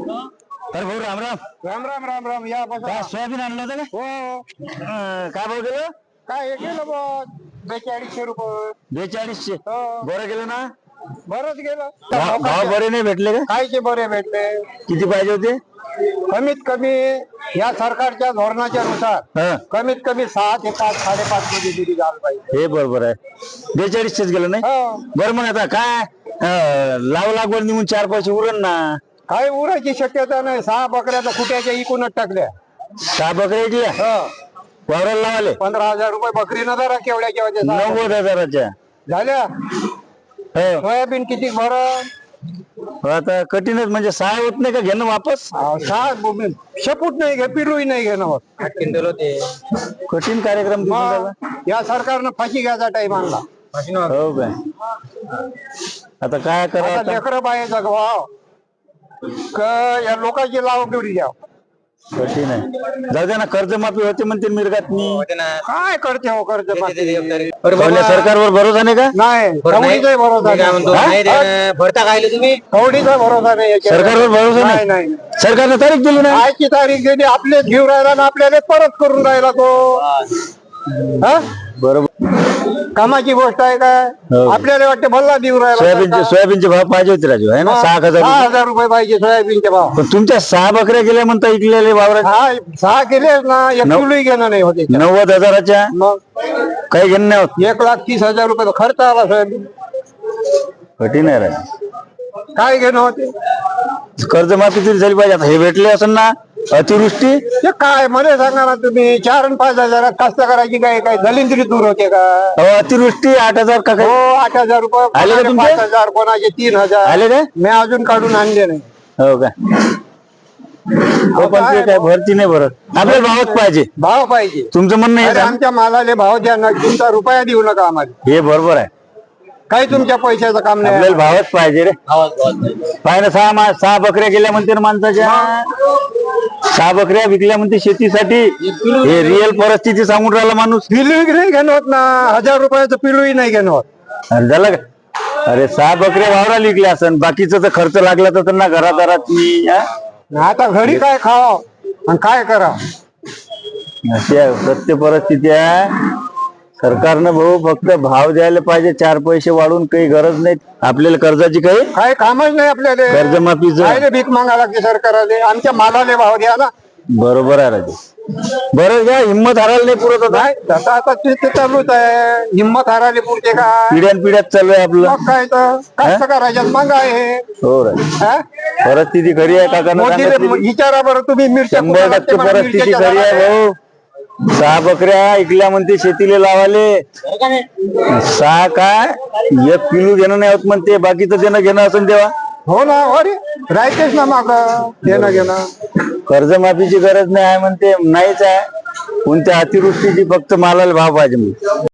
अरे भाऊ राम राम. राम राम राम राम. या बसा. काय सोयाबीन आणलं होतं का हो अं, काय भाव गेलं? काय हे गेलं बघ. बेचाळीसशे रुपये. बेचाळीसशे. हो. बरं गेलं ना? बरंच गेलं. भाव भाव बरे नाही भेटले का? कायचे बरे भेटले. किती पाहिजे होते? कमीत कमी या सरकारच्या धोरणाच्या नुसार हा. कमीत कमी सहा ते पाच साडेपाच मध्ये दिली झालं पाहिजे. हे बरोबर आहे. बेचाळीसशेच गेलं नाही? हो. बरं मग आता काय अं, लाव लागवड निघून चार पैसे उरण ना. काय उरायची शक्यता नाही. सहा बकऱ्या तर कुट्याच्या इकूनच टाकल्या. सहा बकऱ्या ऐकल्या हो. वावराला लावाले पंधरा हजार रुपये बकरी न जरा केवढ्याच्या होते सहा. नव्वद हजाराच्या. झाल्या? हो. सोयाबीन किती भरण हो, आता कठीणच म्हणजे सहा होत नाही का घेणं वापस? अहो, सहा ब- शपूट नाही घे पिलूही नाही घेणं कठीण कार्यक्रम दिसून राहिला. मग या सरकारनं फाशी घ्यायचा टाइम आणला. हो काय? आता काय करावं आता आता? लेकरं बाहेरचा भाव क या लोकांची लाव केवढी द्या कठीण आहे. जाऊ दे ना कर्जमाफी होते म्हणते मिरगात मी काय करते हो कर्ज सरकारवर भरोसा नाही का? नाही कवडीचा भरोसा नाही. भरता खायला तुम्ही? कवडीचा भरोसा नाही याच्यावर. सरकारवर भरोसा नाही. नाही नाही सरकारने तारीख दिली ना कायची तारीख दिली आपलेच घेऊन राहिला ना आपल्याला परत करून राहिला तो. हा? बरोबर. कामाची गोष्ट आहे काय? हो. आपल्याला वाटते भल्ला देऊ राहिला सोयाबीनचे सरकार. सोयाबीनचे भाव पाहिजे होते राजू आहे ना? सहा हजार सहा रुपये. हजार रुपये पाहिजे सोयाबीनचे भाव. पण तुमच्या सहा बकऱ्या गेल्या म्हणता इकलेले वावरात? हा सहा केलेच ना एक नऊ. किलोही घेणं नाही होते. नव्वद हजाराच्या? मग? काही घेणं नाही होत. एक लाख तीस हजार रुपये खर्च आला सोयाबीन कठीण आहे राजू. काय घेणं होते? कर्जमाफी तरी झाली पाहिजे. आता हे भेटले असेल ना अतिवृष्टी? ते काय मला सांगा ना तुम्ही चार आणि पाच हजारात कास्तकाराची काय काय दलिंद्री दूर होते का? अहो, अतिवृष्टी आठ हजार का हो काय आठ हजार रुपये आले का कोणाचे तुमचे? पाच हजार कोणाचे तीन हजार. आले काय मी अजून काढून आणले नाही. हो का? हो पण ते काय भरती नाही भरत. आपल्याला भावच पाहिजे. भाव पाहिजे. तुमचं म्हणणं अरे आमच्या मालाले भाव द्या ना तुमचा रुपया देऊ नका आम्हाला. हे बरोबर आहे. काही तुमच्या पैशाचं काम नाही आपल्याला भावच पाहिजे रे. पाहिजे. ना सहा मा- सहा बकऱ्या गेल्या म्हणते ना माणसाच्या. सहा बकऱ्या विकल्या म्हणते शेतीसाठी. हे रिअल परिस्थिती सांगून राहिला माणूस. पिलू नाही घेणं होत ना. हजार रुपयाचं पिलूही नाही घेणं होत. अरे झालं का? अरे सहा बकऱ्या वावरा विकल्या असन. बाकीचा तर खर्च लागला तर त्यांना घरादारात मी हा? आता घरी काय खाव? आणि काय करा अशी आहे सत्य परिस्थिती आहे. सरकारनं भाऊ फक्त भाव द्यायला पाहिजे चार पैसे वाढून काही गरज नाही आपल्याला कर्जाची काही काय कामच नाही आपल्याला कर्जमाफीचं. काय भीक मागा लागते सरकाराले. आमच्या मालाले भाव द्या ना. बरोबर आहे राजू. बरं घ्या हिंमत हारायला नाही पुरत नाही तसं आता ते ते चालूच आहे. हिंमत हाराले पुरते का? पिढ्यान पिढ्यात चालू आहे आपलं. मग काय तर? कास्तकाराच्यात मागा आहे. हो राजू. हा? परिस्थिती खरी आहे काकानं मोदीले सांगितलेली. विचारा बरं तुम्ही मिरच्या शंभर कुठं टक्के लागते म्हणा, परिस्थिती मिरच्याच्या खरी आहे. भाऊ. सहा बकऱ्या ऐकल्या म्हणते शेतीला लावाले. सहा काय? एक किलो घेणं नाही होत म्हणते बाकीचं देणं घेणं असं तेव्हा हो ना अरे राहतेच ना माग घेणं घेणं. कर्जमाफीची गरज नाही आहे म्हणते नाहीच आहे. कोणत्या अतिवृष्टीची फक्त मालाला भाव पाहिजे